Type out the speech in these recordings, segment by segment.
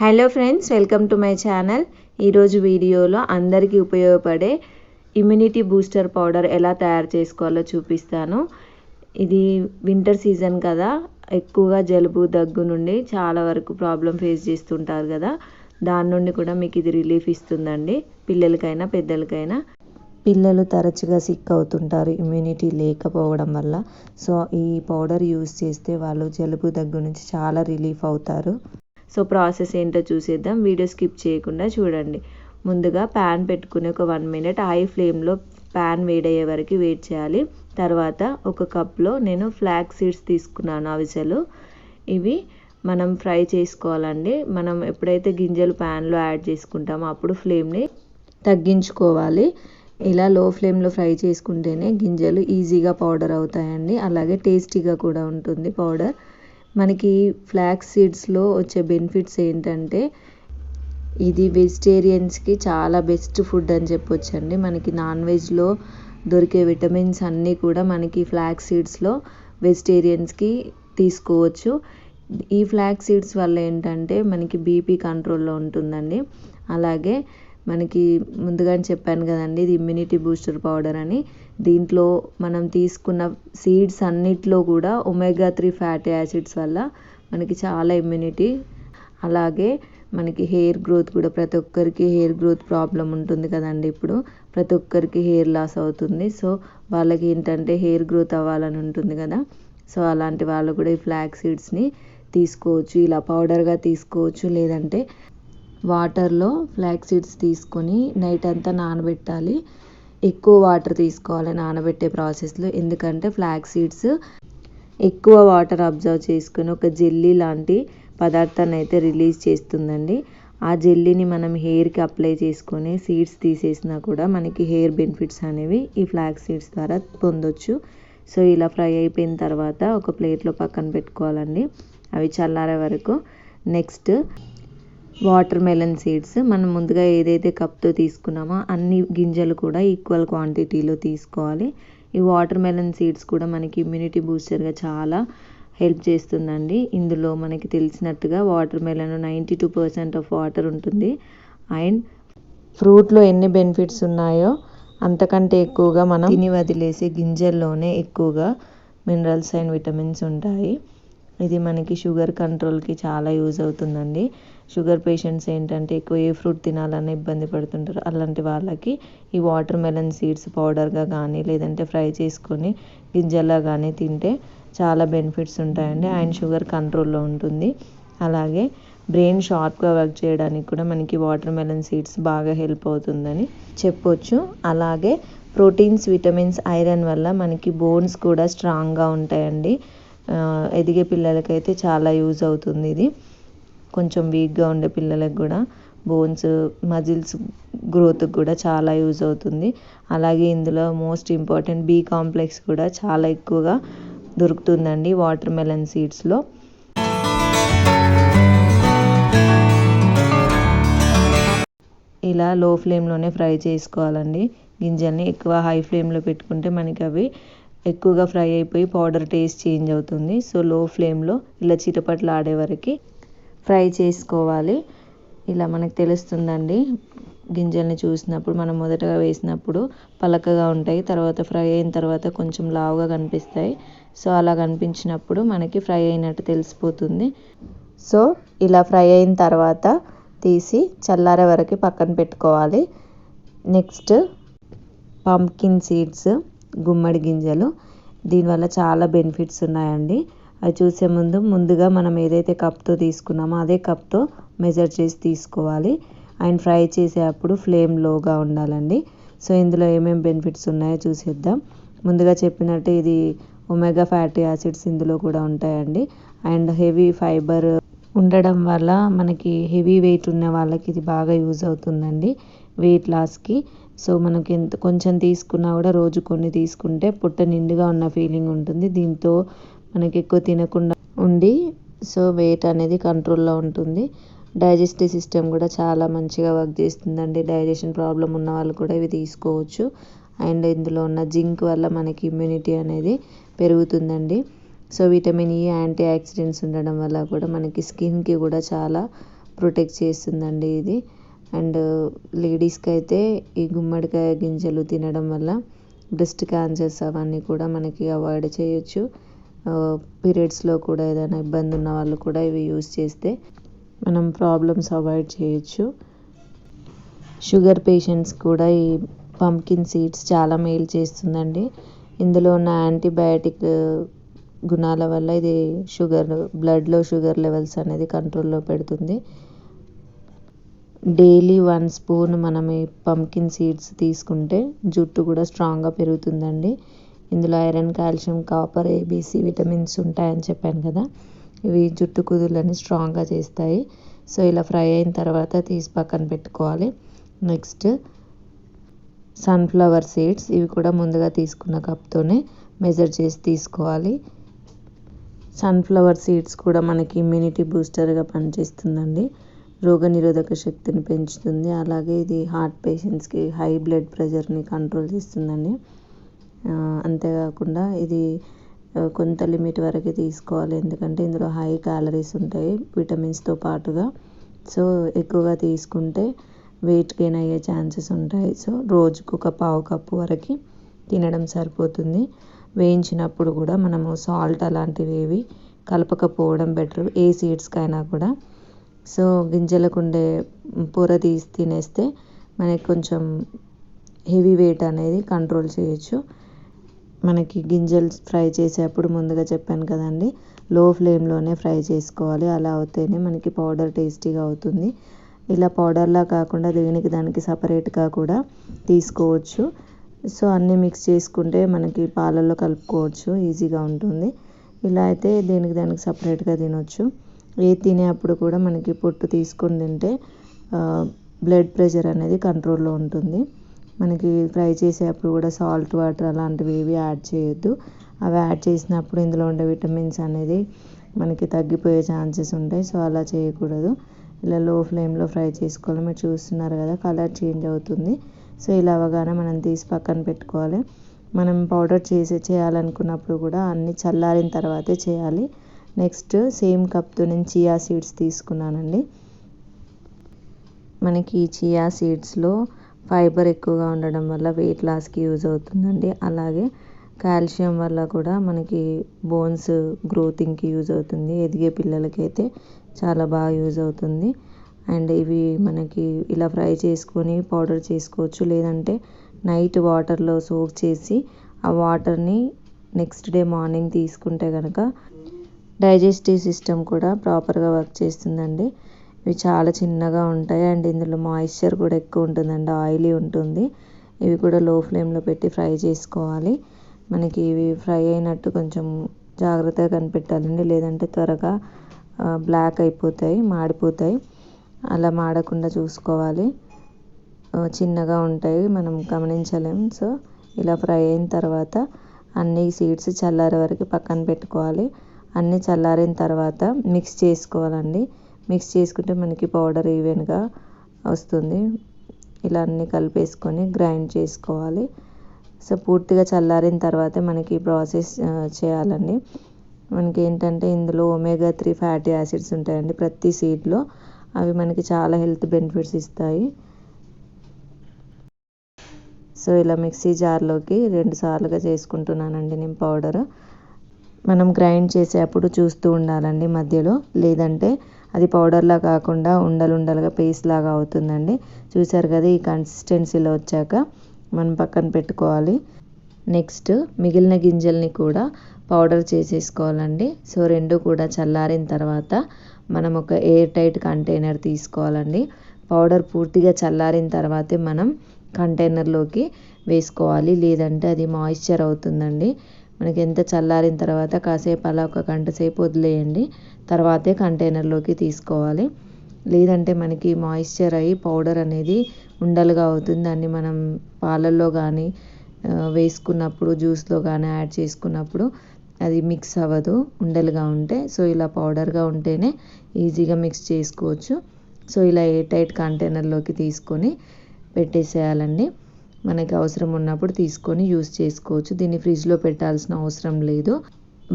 Hello friends welcome to my channel ఈరోజు వీడియోలో అందరికీ ఉపయోగపడే ఇమ్యూనిటీ బూస్టర్ పౌడర్ ఎలా తయారు చేసుకోవాలో చూపిస్తాను. ఇది వింటర్ సీజన్ కదా ఎక్కువగా జలుబు దగ్గు నుండి చాలా వరకు ప్రాబ్లం ఫేస్ చేస్తుంటారు కదా. దాని నుండి కూడా మీకు ఇది రిలీఫ్ ఇస్తుందండి. పిల్లలకైనా పెద్దలకైనా. పిల్లలు తరచుగా సిక్ అవుతుంటారు ఇమ్యూనిటీ లేకపోవడం వల్ల. సో ఈ పౌడర్ యూస్ చేస్తే వాళ్ళు జలుబు దగ్గు నుంచి చాలా రిలీఫ్ అవుతారు. సో ప్రాసెస్ ఏంటో చూసేద్దాం. వీడియో స్కిప్ చేయకుండా చూడండి. ముందుగా ప్యాన్ పెట్టుకుని ఒక వన్ మినిట్ హై ఫ్లేమ్లో ప్యాన్ వేడయ్యే వరకు వెయిట్ చేయాలి. తర్వాత ఒక కప్లో నేను ఫ్లాక్ సీడ్స్ తీసుకున్నాను అవిసెలు. ఇవి మనం ఫ్రై చేసుకోవాలండి. మనం ఎప్పుడైతే గింజలు ప్యాన్లో యాడ్ చేసుకుంటామో అప్పుడు ఫ్లేమ్ని తగ్గించుకోవాలి. ఇలా లో ఫ్లేమ్లో ఫ్రై చేసుకుంటేనే గింజలు ఈజీగా పౌడర్ అవుతాయండి. అలాగే టేస్టీగా కూడా ఉంటుంది పౌడర్. మనకి ఫ్లాక్స్ సీడ్స్లో వచ్చే బెనిఫిట్స్ ఏంటంటే ఇది వెజిటేరియన్స్కి చాలా బెస్ట్ ఫుడ్ అని చెప్పొచ్చండి. మనకి నాన్ వెజ్లో దొరికే విటమిన్స్ అన్నీ కూడా మనకి ఫ్లాక్స్ సీడ్స్లో వెజిటేరియన్స్కి తీసుకోవచ్చు. ఈ ఫ్లాక్స్ సీడ్స్ వల్ల ఏంటంటే మనకి బీపీ కంట్రోల్లో ఉంటుందండి. అలాగే మనకి ముందుగానే చెప్పాను కదండి ఇది ఇమ్యూనిటీ బూస్టర్ పౌడర్ అని. దీంట్లో మనం తీసుకున్న సీడ్స్ అన్నిట్లో కూడా ఒమేగా త్రీ ఫ్యాటీ యాసిడ్స్ వల్ల మనకి చాలా ఇమ్యూనిటీ అలాగే మనకి హెయిర్ గ్రోత్ కూడా ప్రతి ఒక్కరికి హెయిర్ గ్రోత్ ప్రాబ్లం ఉంటుంది కదండి ఇప్పుడు. ప్రతి ఒక్కరికి హెయిర్ లాస్ అవుతుంది. సో వాళ్ళకి ఏంటంటే హెయిర్ గ్రోత్ అవ్వాలని ఉంటుంది కదా. సో అలాంటి వాళ్ళు కూడా ఈ ఫ్లాక్ సీడ్స్ని తీసుకోవచ్చు ఇలా పౌడర్గా తీసుకోవచ్చు. లేదంటే వాటర్లో ఫ్లాక్ సీడ్స్ తీసుకొని నైట్ అంతా నానబెట్టాలి. ఎక్కువ వాటర్ తీసుకోవాలి నానబెట్టే ప్రాసెస్లో. ఎందుకంటే ఫ్లాక్ సీడ్స్ ఎక్కువ వాటర్ అబ్జర్వ్ చేసుకుని ఒక జెల్లీ లాంటి పదార్థాన్ని అయితే రిలీజ్ చేస్తుందండి. ఆ జెల్లీని మనం హెయిర్కి అప్లై చేసుకొని సీడ్స్ తీసేసినా కూడా మనకి హెయిర్ బెనిఫిట్స్ అనేవి ఈ ఫ్లాక్ సీడ్స్ ద్వారా పొందొచ్చు. సో ఇలా ఫ్రై అయిపోయిన తర్వాత ఒక ప్లేట్లో పక్కన పెట్టుకోవాలండి. అవి చల్లారే వరకు. నెక్స్ట్ వాటర్ మెలన్ సీడ్స్ మనం ముందుగా ఏదైతే కప్తో తీసుకున్నామో అన్ని గింజలు కూడా ఈక్వల్ క్వాంటిటీలో తీసుకోవాలి. ఈ వాటర్ మెలన్ సీడ్స్ కూడా మనకి ఇమ్యూనిటీ బూస్టర్గా చాలా హెల్ప్ చేస్తుందండి. ఇందులో మనకి తెలిసినట్టుగా watermelon ninety two percent of water ఉంటుంది. అండ్ ఫ్రూట్లో ఎన్ని బెనిఫిట్స్ ఉన్నాయో అంతకంటే ఎక్కువగా మనం తిని వదిలేసే గింజల్లోనే ఎక్కువగా మినరల్స్ అండ్ విటమిన్స్ ఉంటాయి. ఇది మనకి షుగర్ కంట్రోల్కి చాలా యూజ్ అవుతుందండి. షుగర్ పేషెంట్స్ ఏంటంటే ఎక్కువ ఏ ఫ్రూట్ తినాలని ఇబ్బంది పడుతుంటారు. అలాంటి వాళ్ళకి ఈ వాటర్ మెలన్ సీడ్స్ పౌడర్గా కానీ లేదంటే ఫ్రై చేసుకొని గింజల్లా కానీ తింటే చాలా బెనిఫిట్స్ ఉంటాయండి. అండ్ షుగర్ కంట్రోల్లో ఉంటుంది. అలాగే బ్రెయిన్ షార్ప్గా వర్క్ చేయడానికి కూడా మనకి వాటర్ మెలన్ సీడ్స్ బాగా హెల్ప్ అవుతుందని చెప్పొచ్చు. అలాగే ప్రోటీన్స్ విటమిన్స్ ఐరన్ వల్ల మనకి బోన్స్ కూడా స్ట్రాంగ్గా ఉంటాయండి. ఎదిగే పిల్లలకైతే చాలా యూజ్ అవుతుంది ఇది. కొంచెం వీక్గా ఉండే పిల్లలకు కూడా బోన్స్ మజిల్స్ గ్రోత్కి కూడా చాలా యూజ్ అవుతుంది. అలాగే ఇందులో మోస్ట్ ఇంపార్టెంట్ బీ కాంప్లెక్స్ కూడా చాలా ఎక్కువగా దొరుకుతుందండి వాటర్ మెలన్ సీడ్స్లో ఇలా లో ఫ్లేమ్లోనే ఫ్రై చేసుకోవాలండి. గింజల్ని ఎక్కువ హై ఫ్లేమ్లో పెట్టుకుంటే మనకి అవి ఎక్కువగా ఫ్రై అయిపోయి పౌడర్ టేస్ట్ చేంజ్ అవుతుంది. సో లో ఫ్లేమ్లో ఇలా చిటపట్లు ఆడే వరకు ఫ్రై చేసుకోవాలి. ఇలా మనకు తెలుస్తుందండి. గింజల్ని చూసినప్పుడు మనం మొదటగా వేసినప్పుడు పలకగా ఉంటాయి. తర్వాత ఫ్రై అయిన తర్వాత కొంచెం లావుగా కనిపిస్తాయి. సో అలా కనిపించినప్పుడు మనకి ఫ్రై అయినట్టు తెలిసిపోతుంది. సో ఇలా ఫ్రై అయిన తర్వాత తీసి చల్లారే వరకు పక్కన పెట్టుకోవాలి. నెక్స్ట్ పంకిన్ సీడ్స్ గుమ్మడి గింజలు. దీనివల్ల చాలా బెనిఫిట్స్ ఉన్నాయండి. అవి చూసే ముందు ముందుగా మనం ఏదైతే కప్తో తీసుకున్నామో అదే కప్తో మెజర్ చేసి తీసుకోవాలి. అండ్ ఫ్రై చేసేటప్పుడు ఫ్లేమ్ లోగా ఉండాలండి. సో ఇందులో ఏమేమి బెనిఫిట్స్ ఉన్నాయో చూసేద్దాం. ముందుగా చెప్పినట్టు ఇది ఒమెగా ఫ్యాటీ యాసిడ్స్ ఇందులో కూడా ఉంటాయండి. అండ్ హెవీ ఫైబర్ ఉండడం వల్ల మనకి హెవీ వెయిట్ ఉన్న వాళ్ళకి ఇది బాగా యూజ్ అవుతుందండి వెయిట్ లాస్కి. సో మనకి ఎంత కొంచెం తీసుకున్నా కూడా రోజు కొన్ని తీసుకుంటే పుట్ట నిండుగా ఉన్న ఫీలింగ్ ఉంటుంది. దీంతో మనకి ఎక్కువ తినకుండా ఉండి సో వెయిట్ అనేది కంట్రోల్లో ఉంటుంది. డైజెస్టివ్ సిస్టమ్ కూడా చాలా మంచిగా వర్క్ చేస్తుందండి. డైజెషన్ ప్రాబ్లం ఉన్న వాళ్ళు కూడా ఇవి తీసుకోవచ్చు. అండ్ ఇందులో ఉన్న జింక్ వల్ల మనకి ఇమ్యూనిటీ అనేది పెరుగుతుందండి. So vitamin E antioxidants ఉండడం వల్ల కూడా మనకి స్కిన్కి కూడా చాలా ప్రొటెక్ట్ చేస్తుందండి ఇది. అండ్ లేడీస్కి అయితే ఈ గుమ్మడికాయ గింజలు తినడం వల్ల బ్రెస్ట్ క్యాన్సర్స్ అవన్నీ కూడా మనకి అవాయిడ్ చేయొచ్చు. పీరియడ్స్లో కూడా ఏదైనా ఇబ్బంది ఉన్న వాళ్ళు కూడా ఇవి యూస్ చేస్తే మనం ప్రాబ్లమ్స్ అవాయిడ్ చేయొచ్చు. షుగర్ పేషెంట్స్ కూడా ఈ పంకిన్ సీడ్స్ చాలా మేలు చేస్తుందండి. ఇందులో ఉన్న యాంటీబయాటిక్ గుణాల వల్ల ఇది షుగర్ బ్లడ్లో షుగర్ లెవెల్స్ అనేది కంట్రోల్లో పెడుతుంది. డైలీ వన్ స్పూన్ మనం ఈ పంకిన్ సీడ్స్ తీసుకుంటే జుట్టు కూడా స్ట్రాంగ్గా పెరుగుతుందండి. ఇందులో iron calcium copper ABC vitamins ఉంటాయని చెప్పాను కదా. ఇవి జుట్టు కుదులని స్ట్రాంగ్గా చేస్తాయి. సో ఇలా ఫ్రై అయిన తర్వాత తీసి పక్కన పెట్టుకోవాలి. నెక్స్ట్ సన్ఫ్లవర్ సీడ్స్ ఇవి కూడా ముందుగా తీసుకున్న కప్తోనే మెజర్ చేసి తీసుకోవాలి. సన్ఫ్లవర్ సీడ్స్ కూడా మనకి ఇమ్యూనిటీ బూస్టర్గా పనిచేస్తుందండి. రోగనిరోధక శక్తిని పెంచుతుంది. అలాగే ఇది హార్ట్ పేషెంట్స్కి హై బ్లడ్ ప్రెషర్ని కంట్రోల్ చేస్తుందండి. అంతేకాకుండా ఇది కొంత లిమిట్ వరకే తీసుకోవాలి. ఎందుకంటే ఇందులో హై క్యాలరీస్ ఉంటాయి విటమిన్స్తో పాటుగా. సో ఎక్కువగా తీసుకుంటే వెయిట్ గెయిన్ అయ్యే ఛాన్సెస్ ఉంటాయి. సో రోజుకు ఒక పావు కప్పు వరకు తినడం సరిపోతుంది. వేయించినప్పుడు కూడా మనము సాల్ట్ అలాంటివి ఏవి కలపకపోవడం బెటర్ ఏ సీడ్స్కైనా కూడా. సో గింజలకు ఉండే పొర తీసి తినేస్తే మనకి కొంచెం హెవీ వెయిట్ అనేది కంట్రోల్ చేయొచ్చు. మనకి గింజలు ఫ్రై చేసేటప్పుడు ముందుగా చెప్పాను కదండి లో ఫ్లేమ్లోనే ఫ్రై చేసుకోవాలి. అలా అవుతేనే మనకి పౌడర్ టేస్టీగా అవుతుంది. ఇలా పౌడర్లా కాకుండా దేనికి దానికి సపరేట్గా కూడా తీసుకోవచ్చు. సో అన్నీ మిక్స్ చేసుకుంటే మనకి పాలల్లో కలుపుకోవచ్చు. ఈజీగా ఉంటుంది. ఇలా అయితే దేనికి దానికి సపరేట్గా తినొచ్చు. ఏ తినేప్పుడు కూడా మనకి పొట్టు తీసుకొని తింటే బ్లడ్ ప్రెషర్ అనేది కంట్రోల్లో ఉంటుంది. మనకి ఫ్రై చేసేటప్పుడు కూడా సాల్ట్ వాటర్ అలాంటివి ఏవి యాడ్ చేయొద్దు. అవి యాడ్ చేసినప్పుడు ఇందులో ఉండే విటమిన్స్ అనేది మనకి తగ్గిపోయే ఛాన్సెస్ ఉంటాయి. సో అలా చేయకూడదు. ఇలా లో ఫ్లేమ్లో ఫ్రై చేసుకోవాలి. మీరు చూస్తున్నారు కదా కలర్ చేంజ్ అవుతుంది. సో ఇలా అవగానే మనం తీసి పక్కన పెట్టుకోవాలి. మనం పౌడర్ చేసి చేయాలనుకున్నప్పుడు కూడా అన్నీ చల్లారిన తర్వాతే చేయాలి. నెక్స్ట్ సేమ్ కప్తో నేను చియా సీడ్స్ తీసుకున్నానండి. మనకి చియా సీడ్స్లో ఫైబర్ ఎక్కువగా ఉండడం వల్ల వెయిట్ లాస్కి యూజ్ అవుతుందండి. అలాగే కాల్షియం వల్ల కూడా మనకి బోన్స్ గ్రోతింగ్కి యూజ్ అవుతుంది. ఎదిగే పిల్లలకైతే చాలా బాగా యూజ్ అవుతుంది. అండ్ ఇవి మనకి ఇలా ఫ్రై చేసుకొని పౌడర్ చేసుకోవచ్చు. లేదంటే నైట్ వాటర్లో సోక్ చేసి ఆ వాటర్ని నెక్స్ట్ డే మార్నింగ్ తీసుకుంటే కనుక డైజెస్టివ్ సిస్టమ్ కూడా ప్రాపర్గా వర్క్ చేస్తుందండి. ఇవి చాలా చిన్నగా ఉంటాయి. అండ్ ఇందులో మాయిశ్చర్ కూడా ఎక్కువ ఉంటుందండి. ఆయిలీ ఉంటుంది. ఇవి కూడా లో ఫ్లేమ్లో పెట్టి ఫ్రై చేసుకోవాలి. మనకి ఇవి ఫ్రై అయినట్టు కొంచెం జాగ్రత్తగా కనిపెట్టాలండి. లేదంటే త్వరగా బ్లాక్ అయిపోతాయి మాడిపోతాయి. అలా మాడకుండా చూసుకోవాలి. చిన్నగా ఉంటాయి. మనం గమనించలేం. సో ఇలా ఫ్రై అయిన తర్వాత అన్ని సీడ్స్ చల్లారే వరకు పక్కన పెట్టుకోవాలి. అన్నీ చల్లారిన తర్వాత మిక్స్ చేసుకోవాలండి. మిక్స్ చేసుకుంటే మనకి పౌడర్ ఈవెన్గా వస్తుంది. ఇలా అన్నీ కలిపేసుకొని గ్రైండ్ చేసుకోవాలి. సో పూర్తిగా చల్లారిన తర్వాతే మనకి ప్రాసెస్ చేయాలండి. మనకి ఏంటంటే ఇందులో ఒమేగా త్రీ ఫ్యాటీ యాసిడ్స్ ఉంటాయండి ప్రతి సీడ్లో. అవి మనకి చాలా హెల్త్ బెనిఫిట్స్ ఇస్తాయి. సో ఇలా మిక్సీ జార్లోకి రెండు సార్లుగా చేసుకుంటున్నానండి నేను పౌడర్. మనం గ్రైండ్ చేసేటప్పుడు చూస్తూ ఉండాలండి మధ్యలో. లేదంటే అది పౌడర్లా కాకుండా ఉండలుండలుగా పేస్ట్ లాగా అవుతుందండి. చూసారు కదా ఈ కన్సిస్టెన్సీలో వచ్చాక మనం పక్కన పెట్టుకోవాలి. నెక్స్ట్ మిగిలిన గింజల్ని కూడా పౌడర్ చేసేసుకోవాలండి. సో రెండు కూడా చల్లారిన తర్వాత మనం ఒక ఎయిర్ టైట్ కంటైనర్ తీసుకోవాలండి. పౌడర్ పూర్తిగా చల్లారిన తర్వాతే మనం కంటైనర్లోకి వేసుకోవాలి. లేదంటే అది మాయిశ్చర్ అవుతుందండి. మనకి ఎంత చల్లారిన తర్వాత కాసేపు అలా ఒక గంట సేపు వదిలేయండి. తర్వాతే కంటైనర్లోకి తీసుకోవాలి. లేదంటే మనకి మాయిశ్చర్ అయ్యి పౌడర్ అనేది ఉండలుగా అవుతుంది. దాన్ని మనం పాలల్లో కానీ వేసుకున్నప్పుడు జ్యూస్లో కానీ యాడ్ చేసుకున్నప్పుడు అది మిక్స్ అవ్వదు. ఉండలుగా ఉంటే. సో ఇలా పౌడర్గా ఉంటేనే ఈజీగా మిక్స్ చేసుకోవచ్చు. సో ఇలా ఎయిర్ టైట్ కంటైనర్లోకి తీసుకొని పెట్టేసేయాలండి. మనకి అవసరం ఉన్నప్పుడు తీసుకొని యూస్ చేసుకోవచ్చు. దీన్ని ఫ్రిడ్జ్లో పెట్టాల్సిన అవసరం లేదు.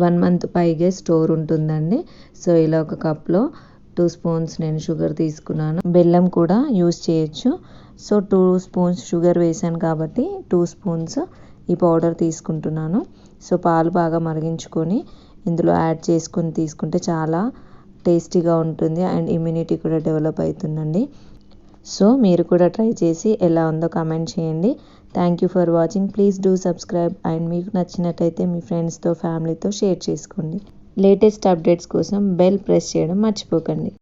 వన్ మంత్ పైగే స్టోర్ ఉంటుందండి. సో ఇలా ఒక కప్లో టూ స్పూన్స్ నేను షుగర్ తీసుకున్నాను. బెల్లం కూడా యూస్ చేయొచ్చు. సో టూ స్పూన్స్ షుగర్ వేసాను కాబట్టి టూ స్పూన్స్ ఈ పౌడర్ తీసుకుంటున్నాను. సో పాలు బాగా మరిగించుకొని ఇందులో యాడ్ చేసుకొని తీసుకుంటే చాలా టేస్టీగా ఉంటుంది అండ్ ఇమ్యూనిటీ కూడా డెవలప్ అవుతుందండి. సో మీరు కూడా ట్రై చేసి ఎలా ఉందో కామెంట్ చేయండి. Thank you for watching please do subscribe and మీకు నచ్చినట్టయితే మీ ఫ్రెండ్స్తో ఫ్యామిలీతో షేర్ చేసుకోండి. లేటెస్ట్ అప్డేట్స్ కోసం బెల్ ప్రెస్ చేయడం మర్చిపోకండి.